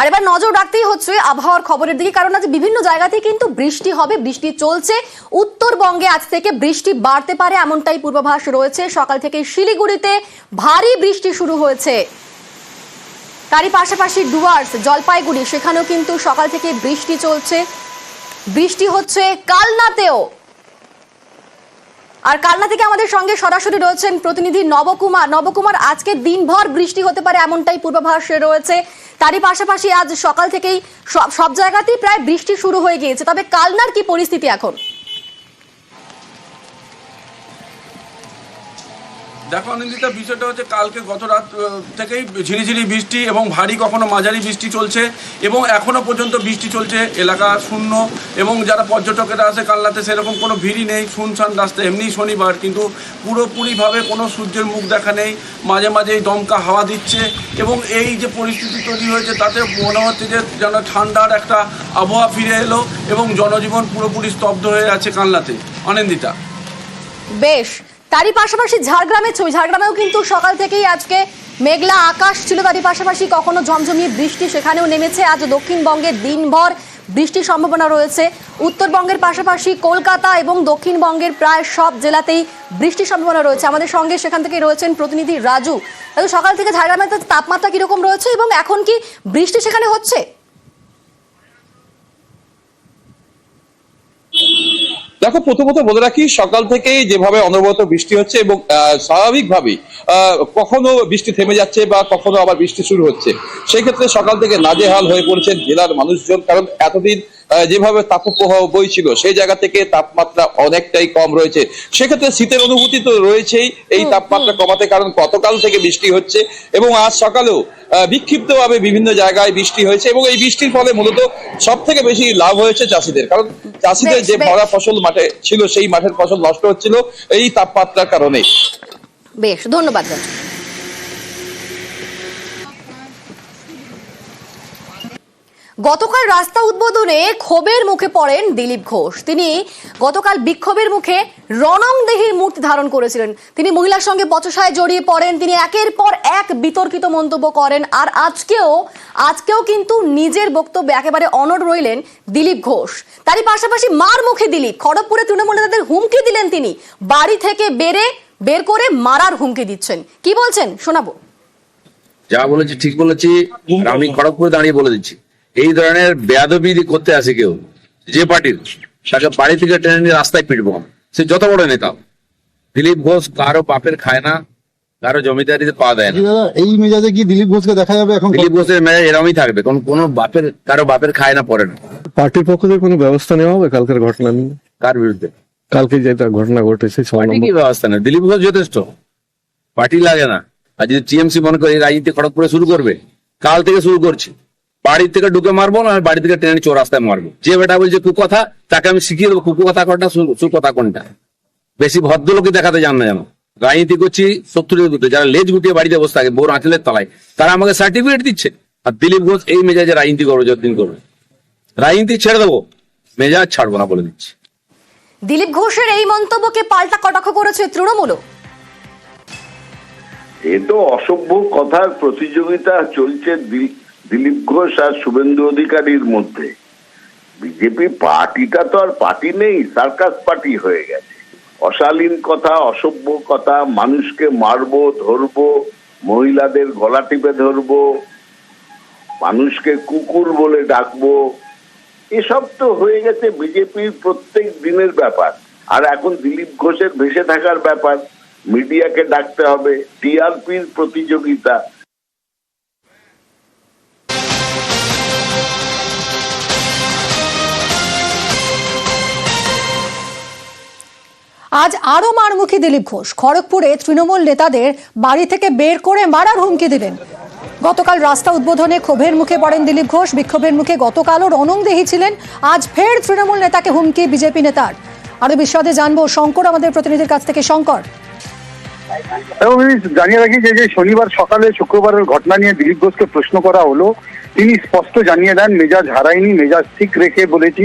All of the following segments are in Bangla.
আর এবার নজর রাখতেই হচ্ছে আবহাওয়ার খবরের দিকে, কারণ আজ বিভিন্ন জায়গাতেই কিন্তু বৃষ্টি হবে, বৃষ্টি চলছে। উত্তরবঙ্গে আজ থেকে বৃষ্টি বাড়তে পারে এমনটাই পূর্বাভাস রয়েছে। সকাল থেকে শিলিগুড়িতে ভারী বৃষ্টি শুরু হয়েছে। তারই পাশাপাশি ডুয়ার্স, জলপাইগুড়ি, সেখানেও কিন্তু সকাল থেকে বৃষ্টি চলছে। বৃষ্টি হচ্ছে কালনাতেও। আর কালনা থেকে আমাদের সঙ্গে সরাসরি রয়েছেন প্রতিনিধি নবকুমার। নবকুমার, আজকে দিনভর বৃষ্টি হতে পারে এমনটাই পূর্বাভাস রয়েছে। তারই পাশাপাশি আজ সকাল থেকেই সব সব জায়গাতেই প্রায় বৃষ্টি শুরু হয়ে গিয়েছে। তবে কালনার কি পরিস্থিতি এখন? দেখো অনিন্দিতা, বিষয়টা হচ্ছে কালকে গত রাত থেকেই ঝিরিঝিরি বৃষ্টি এবং ভারী কখনো মাঝারি বৃষ্টি চলছে এবং এখনও পর্যন্ত বৃষ্টি চলছে। এলাকা শূন্য এবং যারা পর্যটকেরা আসে কালনাতে সেরকম কোনো ভিড়ই নেই, শুনশান রাস্তা এমনি শনিবার, কিন্তু পুরোপুরিভাবে কোনো সূর্যের মুখ দেখা নেই, মাঝে মাঝেই দমকা হাওয়া দিচ্ছে এবং এই যে পরিস্থিতি তৈরি হয়েছে তাতে মনে হচ্ছে যে যেন ঠান্ডার একটা আবহাওয়া ফিরে এলো এবং জনজীবন পুরোপুরি স্তব্ধ হয়ে আছে কালনাতে। অনিন্দিতা বেশ, তারই পাশাপাশি ঝাড়গ্রামে ছবি, ঝাড়গ্রামেও কিন্তু সকাল থেকেই আজকে মেঘলা আকাশ ছিল, তারই পাশাপাশি কখনো ঝমঝমিয়ে বৃষ্টি সেখানেও নেমেছে। আজ দক্ষিণবঙ্গে দিনভর বৃষ্টির সম্ভাবনা রয়েছে। উত্তরবঙ্গের পাশাপাশি কলকাতা এবং দক্ষিণবঙ্গের প্রায় সব জেলাতেই বৃষ্টির সম্ভাবনা রয়েছে। আমাদের সঙ্গে সেখান থেকে রয়েছেন প্রতিনিধি রাজু, সকাল থেকে ঝাড়গ্রামের তাপমাত্রা কীরকম রয়েছে এবং এখন কি বৃষ্টি সেখানে হচ্ছে? দেখো, প্রথমত বলে রাখি, সকাল থেকেই যেভাবে অনবরত বৃষ্টি হচ্ছে এবং স্বাভাবিকভাবেই কখনো বৃষ্টি থেমে যাচ্ছে বা কখনো আবার বৃষ্টি শুরু হচ্ছে। সেক্ষেত্রে সকাল থেকে নাজেহাল হয়ে পড়েছেন জেলার মানুষজন, কারণ এতদিন যেভাবে তাপপ্রবাহ বইছিল সেই জায়গা থেকে তাপমাত্রা অনেকটাই কম রয়েছে। সেক্ষেত্রে শীতের অনুভূতি তো রয়েছেই এই তাপমাত্রা কমাতে কারণ গতকাল থেকে বৃষ্টি হচ্ছে এবং আজ সকালেও বিক্ষিপ্তভাবে বিভিন্ন জায়গায় বৃষ্টি হয়েছে এবং এই বৃষ্টির ফলে মূলত সব থেকে বেশি লাভ হয়েছে চাষিদের। কারণ চাষিদের যে ভরা ফসল মাঠে ছিল সেই মাঠের ফসল নষ্ট হচ্ছিল এই তাপমাত্রার কারণে। বেশ ধন্যবাদ গতকাল রাস্তা উদ্বোধনে ক্ষোভের মুখে পড়েন দিলীপ ঘোষ। তিনি গতকাল বিক্ষোভের মুখে রণংদেহীর মূর্তি ধারণ করেছিলেন। তিনি মহিলার সঙ্গে বচসায় জড়িয়ে পড়েন। তিনি একের পর এক বিতর্কিত মন্তব্য করেন। আর আজকেও আজকেও কিন্তু নিজের বক্তব্যে একেবারে অনড় রইলেন দিলীপ ঘোষ। তারই পাশাপাশি মার মুখে দিলীপ। খড়গপুরে তৃণমূল নেতাদের হুমকি দিলেন তিনি। বাড়ি থেকে বেড়ে, বের করে মারার হুমকি দিচ্ছেন। কি বলছেন? শোনাবো। যা বলেছি ঠিক বলেছি। আমি খড়গপুরে দাঁড়িয়ে বলে দিচ্ছি। এই ধরনের বেয়াদবি করতে আসে কেউ যে পার্টির তাকে বাড়ি থেকে টেনে নিয়ে রাস্তায় পিটবো। সে যত বড় নেতা দিলীপ ঘোষ কারও বাপের খায় না কারও জমিদারিতে পা দেয় না। এই মেজাজে কি দিলীপ ঘোষকে দেখা যাবে এখন দিলীপ ঘোষের মেজাজ এরমই থাকবে কোন কোনো বাপের কারও বাপের খায় না পড়ে না। পার্টির পক্ষ থেকে কোনো ব্যবস্থা নেওয়া হবে কালকের ঘটনা নিয়ে? কার বিরুদ্ধে? কালকে যেটা ঘটনা ঘটেছে কি ব্যবস্থা নেই? দিলীপ ঘোষ যথেষ্ট। পার্টি লাগে না। আর যদি টিএমসি মনে করে এই রাজনীতি খড়গপুরে শুরু করবে কাল থেকে শুরু করছি। বাড়ি থেকে ঢুকে মারবো না বাড়ি থেকে ট্রেনে চোর রাস্তায় মারবো। যে বেটা বলছে কুকথা তাকে আমি শিখিয়ে দেবো কুকথা কোনটা সুকথা কোনটা? বেশি ভদ্রলোকই দেখাতে জান না জানো রাজনীতি করছি শত্রুদের বিরুদ্ধে যারা লেজ গুটিয়ে বাড়িতে বসে থাকে বোর আঁচলের তলায় তারা আমাকে সার্টিফিকেট দিচ্ছে। আর দিলীপ ঘোষ এই মেজাজে রাজনীতি করবে যতদিন করবে। রাজনীতি ছেড়ে দেবো মেজাজ ছাড়বো না বলে দিচ্ছি। দিলীপ ঘোষের এই মন্তব্যকে পাল্টা কটাক্ষ করেছে তৃণমূলও। এ তো অসভ্য কথার প্রতিযোগিতা চলছে দিলীপ ঘোষ আর শুভেন্দু অধিকারীর মধ্যে। বিজেপি পার্টিটা তো আর পার্টি নেই, সার্কাস পার্টি হয়ে গেছে। অশালীন কথা, অসভ্য কথা, মানুষকে মারবো, ধরবো, মহিলাদের গলা টিপে ধরবো, মানুষকে কুকুর বলে ডাকবো, এসব তো হয়ে গেছে বিজেপির প্রত্যেক দিনের ব্যাপার। আর এখন দিলীপ ঘোষের ভেসে থাকার ব্যাপার, মিডিয়াকে ডাকতে হবে, টিআরপির প্রতিযোগিতা আজ আরও মারমুখী দিলীপ ঘোষ। খড়গপুরে তৃণমূল নেতাদের বাড়ি থেকে বের করে মারার হুমকি দিলেন। গতকাল রাস্তা উদ্বোধনে ক্ষোভের মুখে পড়েন দিলীপ ঘোষ। বিক্ষোভের মুখে গতকালও রণংদেহী ছিলেন। আজ ফের তৃণমূল নেতাকে হুমকি, বিজেপি নেতার। আরও বিশদে জানব শঙ্কর, আমাদের প্রতিনিধির কাছ থেকে। শঙ্কর। জানিয়ে রাখি যে শনিবার সকালে শুক্রবারের ঘটনা নিয়ে দিলীপ ঘোষকে প্রশ্ন করা হলো তিনি স্পষ্ট জানিয়ে দেন, মেজাজ হারাইনি, মেজাজ ঠিক রেখে বলেছি,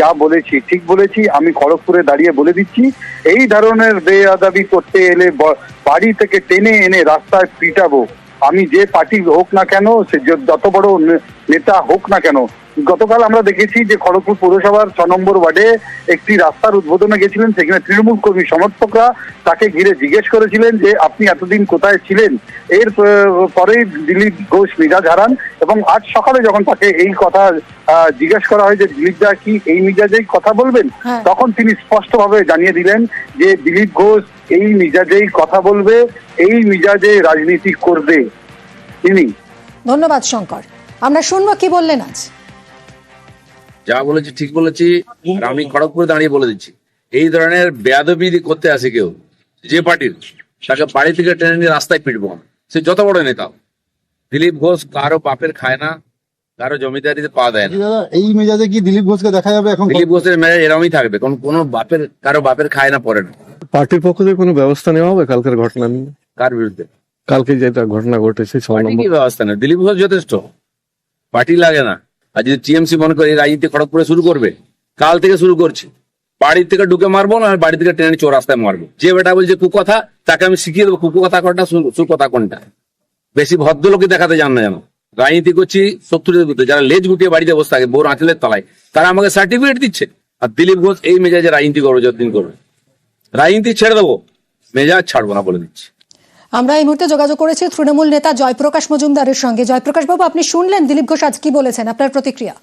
যা বলেছি ঠিক বলেছি, আমি খড়গপুরে দাঁড়িয়ে বলে দিচ্ছি। এই ধরনের বেআদাবি করতে এলে বাড়ি থেকে টেনে এনে রাস্তায় পিটাবো। আমি যে পার্টি হোক না কেন, সে যত বড় নেতা হোক না কেন গতকাল আমরা দেখেছি যে খড়গপুর পৌরসভার ছ নম্বর ওয়ার্ডে একটি রাস্তার উদ্বোধনে গেছিলেন সেখানে তৃণমূল কর্মী সমর্থকরা তাকে ঘিরে জিজ্ঞেস করেছিলেন যে আপনি এতদিন কোথায় ছিলেন? এর পরেই দিলীপ ঘোষ মেজাজ হারান এবং আজ সকালে যখন তাকে এই কথা জিজ্ঞেস করা হয় যে দিলীপ দা কি এই মিজাজেই কথা বলবেন? হ্যাঁ। তখন তিনি স্পষ্টভাবে জানিয়ে দিলেন যে দিলীপ ঘোষ এই মিজাজেই কথা বলবে এই মিজাজে রাজনীতি করবে। তিনি। ধন্যবাদ শঙ্কর। আমরা শুনব কি বললেন আজ। যা বলেছি ঠিক বলেছি আর আমি খড়গপুরে দাঁড়িয়ে বলে দিচ্ছি। এই ধরনের বেয়াদবি করতে আসে কেউ যে পার্টির তাকে বাড়ি থেকে টেনে নিয়ে রাস্তায় পিটবো আমি। সে যত বড় নেতা দিলীপ ঘোষ কারও বাপের খায় না কারও জমিদারিতে পা দেয় না। এই মেজাজে কি দিলীপ ঘোষকে দেখা যাবে এখন? দিলীপ ঘোষের মেয়ে এরমই থাকবে কোন কোনো বাপের কারও বাপের খায় না পরে না। পার্টির পক্ষ থেকে কোনো ব্যবস্থা নেওয়া হবে কালকের ঘটনা নিয়ে? কার বিরুদ্ধে? কালকে যেটা ঘটনা ঘটেছে ছয় পার্টি নম্বর। কি ব্যবস্থা নেই দিলীপ ঘোষ যথেষ্ট। পার্টি লাগে না। আর যদি টিএমসি মনে করে রাজনীতি খড়গপুরে শুরু করবে, কাল থেকে শুরু করছে। বাড়ি থেকে ঢুকে মারবো, না বাড়ি থেকে ট্রেনে চোর রাস্তায় মারবো। যে বেটা বলছে কুকথা তাকে আমি শিখিয়ে দেবো কুকথা কোনটা সুকথা কোনটা। বেশি ভদ্রলোকে দেখাতে যান না যেন। রাজনীতি করছি শত্রুদের বিরুদ্ধে। যারা লেজ গুটিয়ে বাড়িতে বসে থাকে, বোর আঁচলের তলায়, তারা আমাকে সার্টিফিকেট দিচ্ছে। আর দিলীপ ঘোষ এই মেজাজে রাজনীতি করবে, যতদিন করবে। রাজনীতি ছেড়ে দেবো, মেজাজ ছাড়বো না বলে দিচ্ছি। আমরা এই মুহূর্তে যোগাযোগ করেছি তৃণমূল নেতা জয়প্রকাশ মজুমদারের সঙ্গে। জয়প্রকাশ বাবু আপনি শুনলেন? দিলীপ ঘোষ আজ কি বলেছেন? আপনার প্রতিক্রিয়া?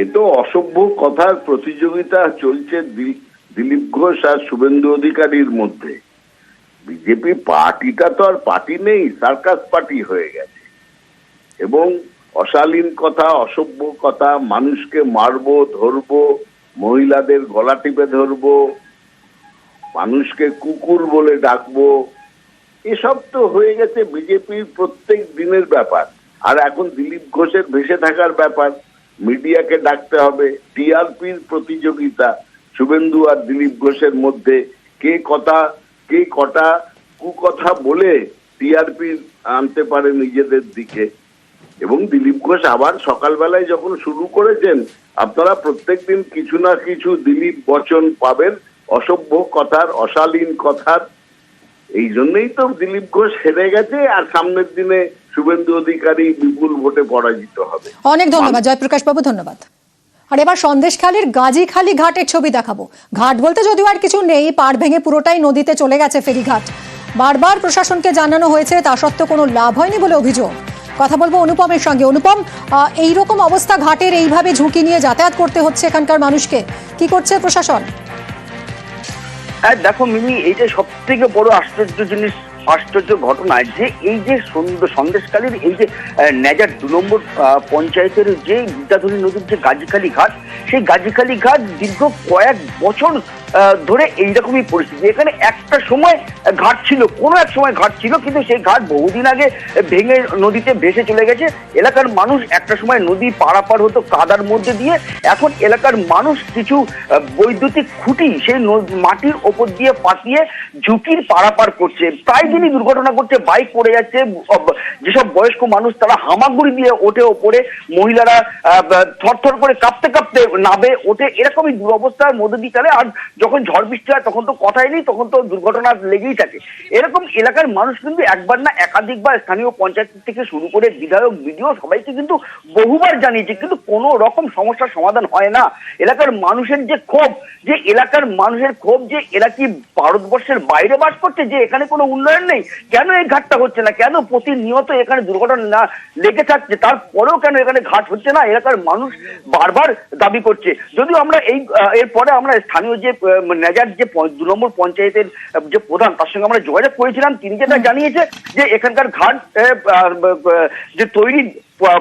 এ তো অসভ্য কথার প্রতিযোগিতা চলছে দিলীপ ঘোষ আর শুভেন্দু অধিকারীর মধ্যে। বিজেপি পার্টিটা তো আর পার্টি নেই, সার্কাস পার্টি হয়ে গেছে। এবং অশালীন কথা, অসভ্য কথা, মানুষকে মারবো, ধরবো, মহিলাদের গলা টিপে ধরবো মানুষকে কুকুর বলে ডাকবো, এসব তো হয়ে গেছে বিজেপির প্রত্যেক দিনের ব্যাপার। আর এখন দিলীপ ঘোষের ভেসে থাকার ব্যাপার, মিডিয়াকে ডাকতে হবে, টিআরপির প্রতিযোগিতা, শুভেন্দু আর দিলীপ ঘোষের মধ্যে কে কথা, কে কটা কুকথা বলে টিআরপি আনতে পারে নিজেদের দিকে। এবং দিলীপ ঘোষ আবার সকালবেলায় যখন শুরু করেছেন, আপনারা প্রত্যেকদিন কিছু না কিছু দিলীপ বচন পাবেন অসভ্য কথার অশালীন কথার। এই জন্যই তো দিলীপ ঘোষ হেরে গেছে আর সামনের দিনে শুভেন্দু অধিকারী বিপুল ভোটে পরাজিত হবে। অনেক ধন্যবাদ জয়প্রকাশ বাবু ধন্যবাদ। আর এবার সন্দেশখালীর গাজীখালী ঘাটের ছবি দেখাবো। ঘাট বলতে যদিও আর কিছু নেই পাড় ভেঙে পুরোটাই নদীতে চলে গেছে ফেরিঘাট। বারবার প্রশাসনকে জানানো হয়েছে তা সত্ত্বেও কোনো লাভ হয়নি বলে অভিযোগ। কথা বলব অনুপমের সঙ্গে। অনুপম আহ, এইরকম অবস্থা ঘাটের এইভাবে ঝুঁকি নিয়ে যাতায়াত করতে হচ্ছে এখানকার মানুষকে। কি করছে প্রশাসন? হ্যাঁ দেখো মিনি যে সব থেকে বড় আশ্চর্য জিনিস, আশ্চর্য ঘটনা, যে এই যে সন্দ- সন্দেশকালীর এই যে নেজার দু নম্বর পঞ্চায়েতের যে বিদ্যাধরী নদীর যে গাজীখালী ঘাট, সেই গাজীখালী ঘাট দীর্ঘ কয়েক বছর ধরে এইরকমই পরিস্থিতি। এখানে একটা সময় ঘাট ছিল, কোনো এক সময় ঘাট ছিল, কিন্তু সেই ঘাট বহুদিন আগে ভেঙে নদীতে ভেসে চলে গেছে। এলাকার মানুষ একটা সময় নদী পারাপার হতো কাদার মধ্যে দিয়ে। এখন এলাকার মানুষ কিছু বৈদ্যুতিক খুঁটি সেই মাটির ওপর দিয়ে পাতিয়ে ঝুঁকির পারাপার করছে। প্রায় দিনই দুর্ঘটনা করছে বাইক পড়ে যাচ্ছে যেসব বয়স্ক মানুষ তারা হামাগুড়ি দিয়ে ওঠে ওপরে। মহিলারা থরথর করে কাঁপতে কাঁপতে নাবে, ওঠে। এরকমই দুরবস্থার মধ্যে দিয়ে চলে। আর যখন ঝড় বৃষ্টি হয়, তখন তো কথাই নেই, তখন তো দুর্ঘটনা লেগেই থাকে। এরকম এলাকার মানুষ কিন্তু একবার না একাধিকবার স্থানীয় পঞ্চায়েত থেকে শুরু করে বিধায়ক, বিডিও সবাইকে কিন্তু বহুবার জানিয়েছে, কিন্তু কোনো রকম সমস্যার সমাধান হয় না। এলাকার মানুষের যে ক্ষোভ, যে এলাকার মানুষের ক্ষোভ, যে এরা কি ভারতবর্ষের বাইরে বাস করছে, যে এখানে কোনো উন্নয়ন নেই, কেন এই ঘাটটা হচ্ছে না? কেন প্রতিনিয়ত এখানে দুর্ঘটনা না লেগে থাকছে? তারপরেও কেন এখানে ঘাট হচ্ছে না? এলাকার মানুষ বারবার দাবি করছে। যদিও আমরা এই এরপরে আমরা স্থানীয় যে নেজার যে দু নম্বর পঞ্চায়েতের যে প্রধান তার সঙ্গে আমরা যোগাযোগ করেছিলাম। তিনি যেটা জানিয়েছে যে এখানকার ঘাট যে তৈরি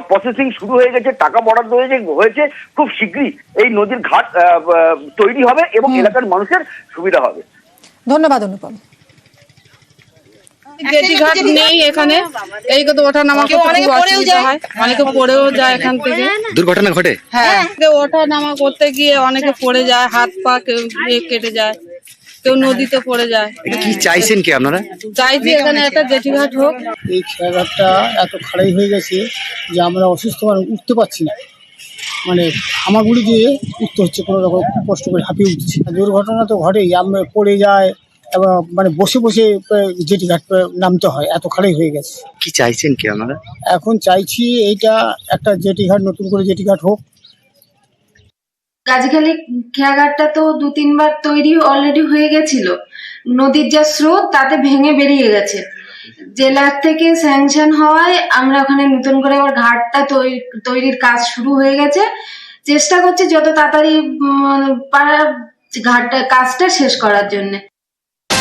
প্রসেসিং শুরু হয়ে গেছে টাকা বরাদ্দ হয়েছে হয়েছে খুব শীঘ্রই এই নদীর ঘাট তৈরি হবে এবং এলাকার মানুষের সুবিধা হবে। ধন্যবাদ অনুপম। জেটি ঘাট নেই এখানে। এই তো ওঠা নামা করতে খুব অসুবিধা হয়। অনেকে পড়েও যায় এখান থেকে। দুর্ঘটনা ঘটে? হ্যাঁ কেউ ওঠা নামা করতে গিয়ে অনেকে পড়ে যায় হাত পা কেউ কেটে যায় কেউ নদীতে পড়ে যায়। কি চাইছেন কি আপনারা? চাইছি এখানে একটা গেটিঘাট হোক। এই খেলাঘাটটা এত খাড়াই হয়ে গেছে যে আমরা অসুস্থ মানুষ উঠতে পারছি না। মানে হামাগুড়ি দিয়ে উঠতে হচ্ছে কোনো রকম খুব কষ্ট করে হাঁপিয়ে উঠছে। দুর্ঘটনা তো ঘটেই আমরা পড়ে যায় মানে বসে বসে জেটি ঘাট নামতে হয় এত খাড়াই হয়ে গেছে। কি চাইছেন কি আপনারা? এখন চাইছি এইটা একটা জেটি ঘাট নতুন করে জেটি ঘাট হোক। গাজীখালি খেয়াঘাটটা তো দু তিনবার তৈরি অলরেডি হয়ে গেছিল। নদীর যা স্রোত তাতে ভেঙে বেরিয়ে গেছে। জেলার থেকে স্যাংশন হওয়ায় আমরা ওখানে নতুন করে আবার ঘাটটা তৈরি তৈরির কাজ শুরু হয়ে গেছে। চেষ্টা করছি যত তাড়াতাড়ি পারা ঘাটটা কাজটা শেষ করার জন্য।